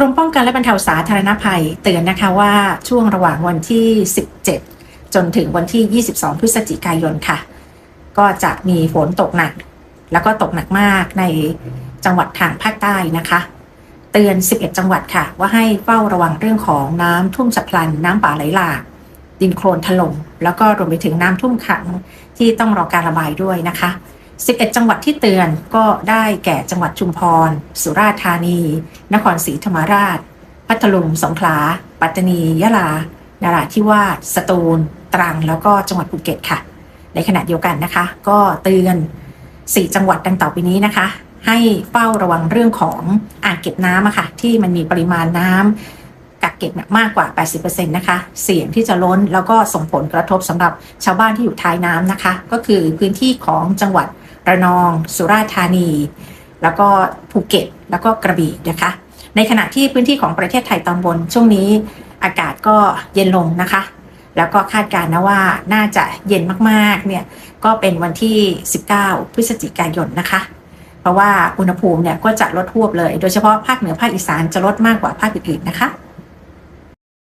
กรมป้องกันและบรรเทาสาธารณภัย เตือนนะคะว่าช่วงระหว่างวันที่ 17 จนถึงวันที่ 22 พฤศจิกายนค่ะ ก็จะมีฝนตกหนัก แล้วก็ตกหนักมากในจังหวัดทางภาคใต้นะคะ เตือน 11 จังหวัดค่ะ ว่าให้เฝ้าระวังเรื่องของน้ำท่วมฉับพลัน น้ำป่าไหลหลากดินโคลนถล่มแล้วก็รวมไปถึงน้ำท่วมขังที่ต้องรอการระบายด้วยนะคะ 11 จังหวัดที่เตือนก็ได้แก่จังหวัดชุมพร สุราษฎร์ธานี นครศรีธรรมราช พัทลุง สงขลา ปัตตานี ยะลานาราธิวาส สตูล ตรัง แล้วก็จังหวัดภูเก็ตค่ะ ในขณะเดียวกันนะคะ ก็เตือน 4 จังหวัดดังต่อไปนี้นะคะ ให้เฝ้าระวังเรื่องของอ่างเก็บน้ำอะค่ะ ที่มันมีปริมาณน้ำกักเก็บมากกว่า 80%นะคะ เสี่ยงที่จะล้นแล้วก็ส่งผลกระทบสำหรับชาวบ้านที่อยู่ท้ายน้ำนะคะ ก็คือพื้นที่ของจังหวัด ระนอง สุราษฎร์ธานี แล้วก็ภูเก็ต แล้วก็กระบี่นะคะ ในขณะที่พื้นที่ของประเทศไทยตอนบนช่วงนี้อากาศก็เย็นลงนะคะ แล้วก็คาดการณ์นะว่าน่าจะเย็นมากๆเนี่ยก็เป็นวันที่ 19 พฤศจิกายนนะคะ เพราะว่าอุณหภูมิเนี่ยก็จะลดทวบเลย โดยเฉพาะภาคเหนือภาคอีสานจะลดมากกว่าภาคอื่นๆนะคะ